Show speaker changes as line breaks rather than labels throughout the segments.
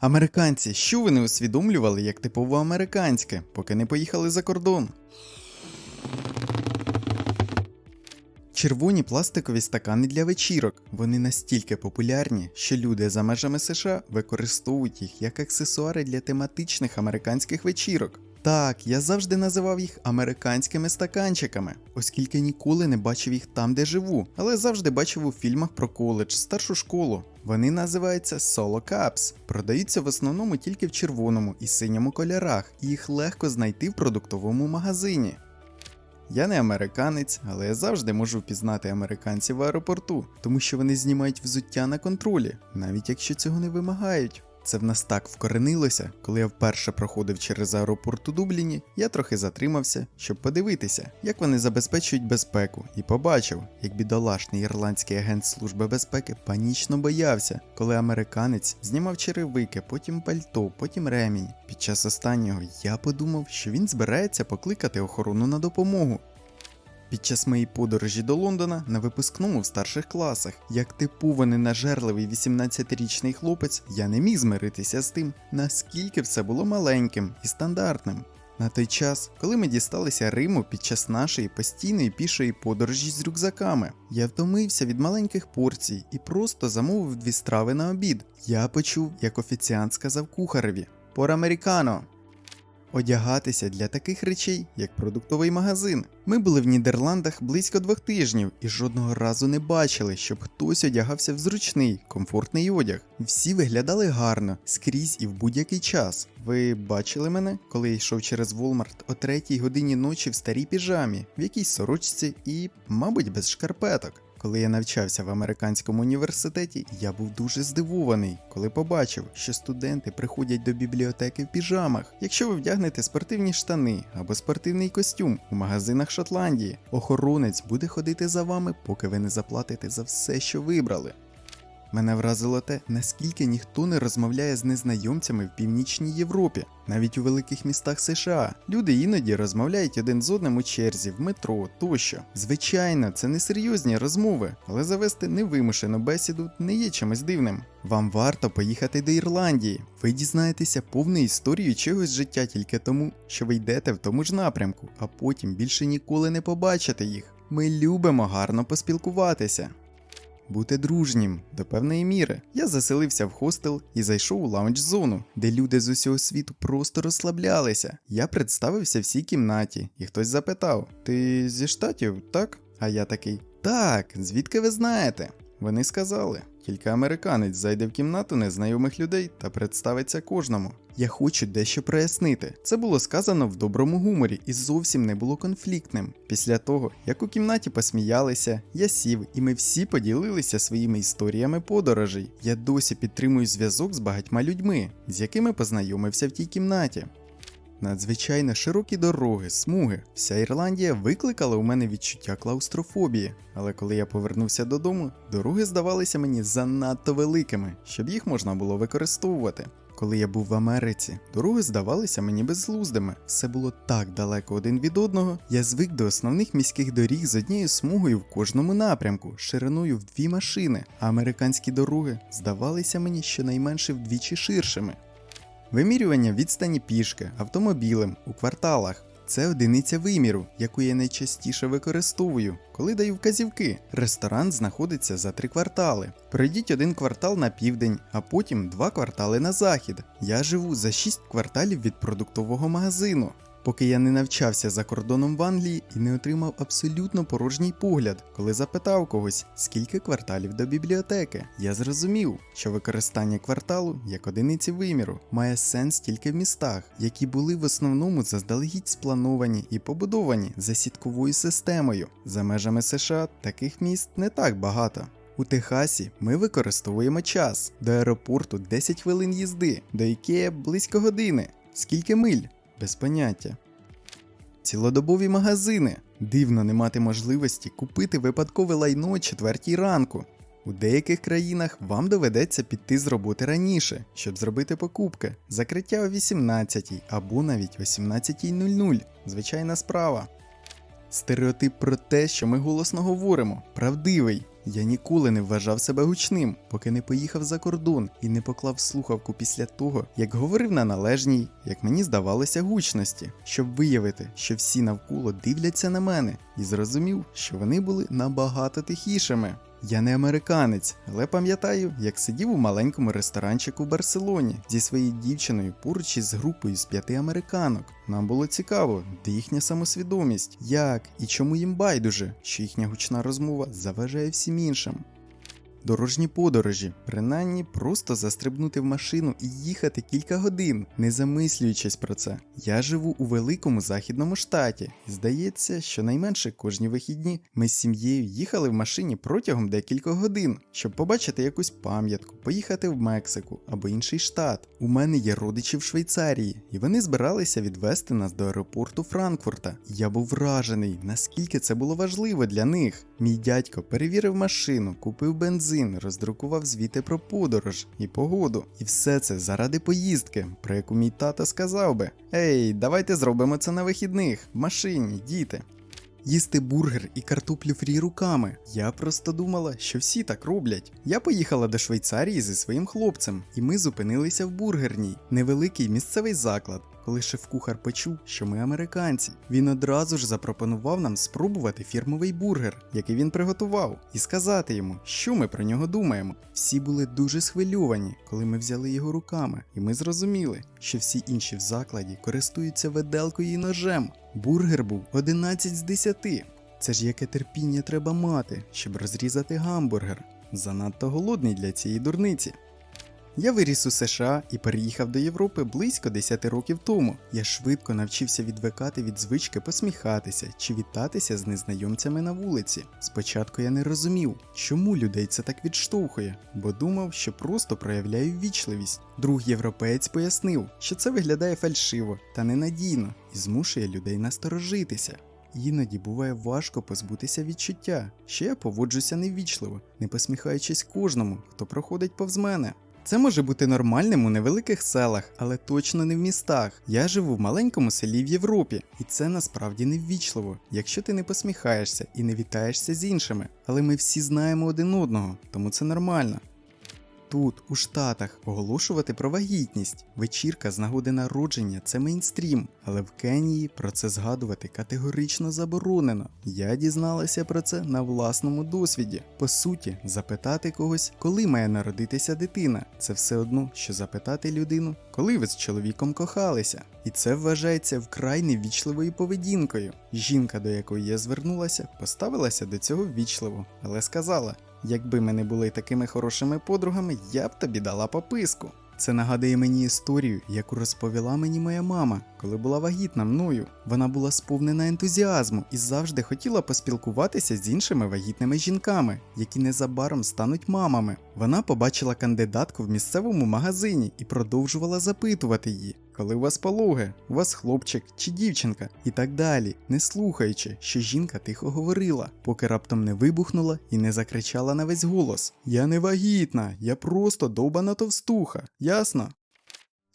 Американці, що ви не усвідомлювали як типово американське, поки не поїхали за кордон? Червоні пластикові стакани для вечірок. Вони настільки популярні, що люди за межами США використовують їх як аксесуари для тематичних американських вечірок. Так, я завжди називав їх американськими стаканчиками, оскільки ніколи не бачив їх там, де живу, але завжди бачив у фільмах про коледж, старшу школу. Вони називаються Solo Cups, продаються в основному тільки в червоному і синьому кольорах, і їх легко знайти в продуктовому магазині. Я не американець, але я завжди можу впізнати американців в аеропорту, тому що вони знімають взуття на контролі, навіть якщо цього не вимагають. Це в нас так вкоренилося, коли я вперше проходив через аеропорт у Дубліні, я трохи затримався, щоб подивитися, як вони забезпечують безпеку, і побачив, як бідолашний ірландський агент Служби безпеки панічно боявся, коли американець знімав черевики, потім пальто, потім ремінь. Під час останнього я подумав, що він збирається покликати охорону на допомогу. Під час моєї подорожі до Лондона на випускному в старших класах, як типований нажерливий 18-річний хлопець, я не міг змиритися з тим, наскільки все було маленьким і стандартним. На той час, коли ми дісталися Риму під час нашої постійної пішої подорожі з рюкзаками, я втомився від маленьких порцій і просто замовив дві страви на обід. Я почув, як офіціант сказав кухареві: Пор американо. Одягатися для таких речей, як продуктовий магазин. Ми були в Нідерландах близько двох тижнів і жодного разу не бачили, щоб хтось одягався в зручний, комфортний одяг. Всі виглядали гарно, скрізь і в будь-який час. Ви бачили мене, коли я йшов через Волмарт о третій годині ночі в старій піжамі, в якійсь сорочці і, мабуть, без шкарпеток. Коли я навчався в американському університеті, я був дуже здивований, коли побачив, що студенти приходять до бібліотеки в піжамах. Якщо ви вдягнете спортивні штани або спортивний костюм у магазинах Шотландії, охоронець буде ходити за вами, поки ви не заплатите за все, що вибрали. Мене вразило те, наскільки ніхто не розмовляє з незнайомцями в північній Європі, навіть у великих містах США. Люди іноді розмовляють один з одним у черзі, в метро тощо. Звичайно, це не серйозні розмови, але завести невимушену бесіду не є чимось дивним. Вам варто поїхати до Ірландії. Ви дізнаєтеся повну історію чогось життя тільки тому, що ви йдете в тому ж напрямку, а потім більше ніколи не побачите їх. Ми любимо гарно поспілкуватися. Бути дружнім до певної міри. Я заселився в хостел і зайшов у лаунж-зону, де люди з усього світу просто розслаблялися. Я представився всій кімнаті, і хтось запитав: Ти зі штатів, так? А я такий: Так, звідки ви знаєте? Вони сказали, тільки американець зайде в кімнату незнайомих людей та представиться кожному. Я хочу дещо прояснити. Це було сказано в доброму гуморі і зовсім не було конфліктним. Після того, як у кімнаті посміялися, я сів, і ми всі поділилися своїми історіями подорожей. Я досі підтримую зв'язок з багатьма людьми, з якими познайомився в тій кімнаті. Надзвичайно широкі дороги, смуги. Вся Ірландія викликала у мене відчуття клаустрофобії. Але коли я повернувся додому, дороги здавалися мені занадто великими, щоб їх можна було використовувати. Коли я був в Америці, дороги здавалися мені безглуздими. Все було так далеко один від одного. Я звик до основних міських доріг з однією смугою в кожному напрямку, шириною в дві машини, а американські дороги здавалися мені щонайменше вдвічі ширшими. Вимірювання відстані пішки автомобілем у кварталах. Це одиниця виміру, яку я найчастіше використовую, коли даю вказівки. Ресторан знаходиться за три квартали. Пройдіть один квартал на південь, а потім два квартали на захід. Я живу за шість кварталів від продуктового магазину. Поки я не навчався за кордоном в Англії і не отримав абсолютно порожній погляд, коли запитав когось, скільки кварталів до бібліотеки, я зрозумів, що використання кварталу як одиниці виміру має сенс тільки в містах, які були в основному заздалегідь сплановані і побудовані за сітковою системою. За межами США таких міст не так багато. У Техасі ми використовуємо час до аеропорту 10 хвилин їзди, до Ікея близько години. Скільки миль? Без поняття. Цілодобові магазини. Дивно не мати можливості купити випадкове лайно о 4 ранку. У деяких країнах вам доведеться піти з роботи раніше, щоб зробити покупки. Закриття о 18 або навіть 18.00. Звичайна справа. Стереотип про те, що ми голосно говоримо, правдивий. Я ніколи не вважав себе гучним, поки не поїхав за кордон і не поклав слухавку після того, як говорив на належній, як мені здавалося, гучності, щоб виявити, що всі навколо дивляться на мене, і зрозумів, що вони були набагато тихішими. Я не американець, але пам'ятаю, як сидів у маленькому ресторанчику в Барселоні зі своєю дівчиною поруч із групою з п'яти американок. Нам було цікаво, де їхня самосвідомість, як і чому їм байдуже, що їхня гучна розмова заважає всім іншим. Дорожні подорожі, принаймні просто застрибнути в машину і їхати кілька годин, не замислюючись про це. Я живу у великому західному штаті, і здається, що найменше кожні вихідні ми з сім'єю їхали в машині протягом декількох годин, щоб побачити якусь пам'ятку, поїхати в Мексику або інший штат. У мене є родичі в Швейцарії, і вони збиралися відвести нас до аеропорту Франкфурта. Я був вражений, наскільки це було важливо для них. Мій дядько перевірив машину, купив бензин, роздрукував звіти про подорож і погоду. І все це заради поїздки, про яку мій тато сказав би: Ей, давайте зробимо це на вихідних, в машині, діти. Їсти бургер і картоплю фрі руками. Я просто думала, що всі так роблять. Я поїхала до Швейцарії зі своїм хлопцем, і ми зупинилися в бургерній, невеликий місцевий заклад. Коли шеф-кухар почув, що ми американці, він одразу ж запропонував нам спробувати фірмовий бургер, який він приготував, і сказати йому, що ми про нього думаємо. Всі були дуже схвильовані, коли ми взяли його руками, і ми зрозуміли, що всі інші в закладі користуються виделкою і ножем. Бургер був 11 з 10. Це ж яке терпіння треба мати, щоб розрізати гамбургер. Занадто голодний для цієї дурниці. Я виріс у США і переїхав до Європи близько 10 років тому. Я швидко навчився відвикати від звички посміхатися чи вітатися з незнайомцями на вулиці. Спочатку я не розумів, чому людей це так відштовхує, бо думав, що просто проявляю ввічливість. Друг європеєць пояснив, що це виглядає фальшиво та ненадійно і змушує людей насторожитися. Іноді буває важко позбутися відчуття, що я поводжуся неввічливо, не посміхаючись кожному, хто проходить повз мене. Це може бути нормальним у невеликих селах, але точно не в містах. Я живу в маленькому селі в Європі, і це насправді неввічливо, якщо ти не посміхаєшся і не вітаєшся з іншими. Але ми всі знаємо один одного, тому це нормально. Тут, у Штатах, оголошувати про вагітність. Вечірка з нагоди народження це мейнстрім, але в Кенії про це згадувати категорично заборонено. Я дізналася про це на власному досвіді. По суті, запитати когось, коли має народитися дитина, це все одно, що запитати людину, коли ви з чоловіком кохалися. І це вважається вкрай невічливою поведінкою. Жінка, до якої я звернулася, поставилася до цього ввічливо, але сказала: якби ми не були такими хорошими подругами, я б тобі дала пописку. Це нагадує мені історію, яку розповіла мені моя мама, коли була вагітна мною. Вона була сповнена ентузіазму і завжди хотіла поспілкуватися з іншими вагітними жінками, які незабаром стануть мамами. Вона побачила кандидатку в місцевому магазині і продовжувала запитувати її. Коли у вас пологи, у вас хлопчик чи дівчинка, і так далі, не слухаючи, що жінка тихо говорила, поки раптом не вибухнула і не закричала на весь голос: Я не вагітна, я просто довбана товстуха, ясно?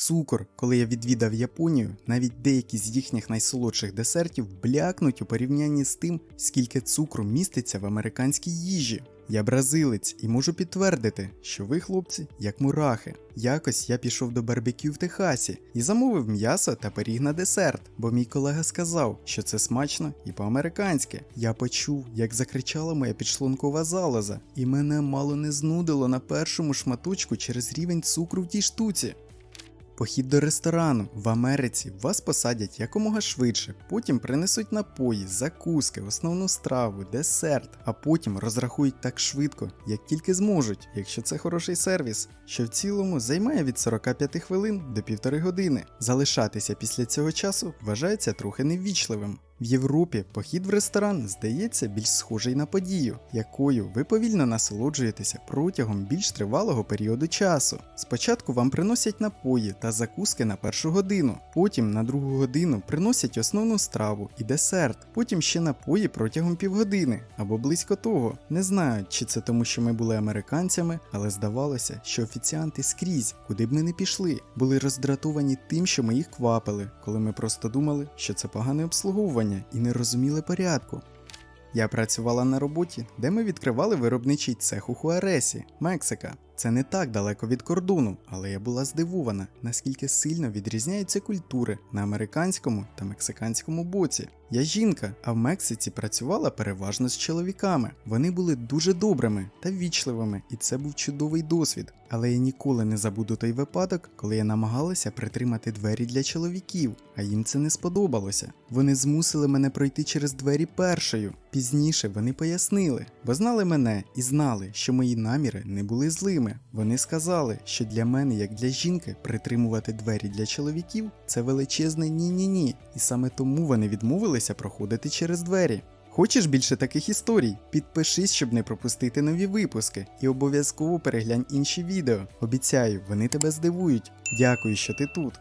Цукор, коли я відвідав Японію, навіть деякі з їхніх найсолодших десертів блякнуть у порівнянні з тим, скільки цукру міститься в американській їжі. Я бразилець і можу підтвердити, що ви, хлопці, як мурахи. Якось я пішов до барбекю в Техасі і замовив м'ясо та пиріг на десерт, бо мій колега сказав, що це смачно і по-американськи. Я почув, як закричала моя підшлункова залоза, і мене мало не знудило на першому шматочку через рівень цукру в тій штуці. Похід до ресторану в Америці вас посадять якомога швидше, потім принесуть напої, закуски, основну страву, десерт, а потім розрахують так швидко, як тільки зможуть, якщо це хороший сервіс, що в цілому займає від 45 хвилин до півтори години. Залишатися після цього часу вважається трохи неввічливим. В Європі похід в ресторан здається більш схожий на подію, якою ви повільно насолоджуєтеся протягом більш тривалого періоду часу. Спочатку вам приносять напої та закуски на першу годину, потім на другу годину приносять основну страву і десерт, потім ще напої протягом півгодини або близько того. Не знаю, чи це тому, що ми були американцями, але здавалося, що офіціанти скрізь, куди б ми не пішли, були роздратовані тим, що ми їх квапили, коли ми просто думали, що це погане обслуговування і не розуміли порядку. Я працювала на роботі, де ми відкривали виробничий цех у Хуаресі, Мексика. Це не так далеко від кордону, але я була здивована, наскільки сильно відрізняються культури на американському та мексиканському боці. Я жінка, а в Мексиці працювала переважно з чоловіками. Вони були дуже добрими та ввічливими, і це був чудовий досвід. Але я ніколи не забуду той випадок, коли я намагалася притримати двері для чоловіків, а їм це не сподобалося. Вони змусили мене пройти через двері першою. Пізніше вони пояснили, бо знали мене і знали, що мої наміри не були злими. Вони сказали, що для мене, як для жінки, притримувати двері для чоловіків це величезне ні-ні-ні, і саме тому вони відмовилися проходити через двері. Хочеш більше таких історій? Підпишись, щоб не пропустити нові випуски, і обов'язково переглянь інші відео. Обіцяю, вони тебе здивують. Дякую, що ти тут.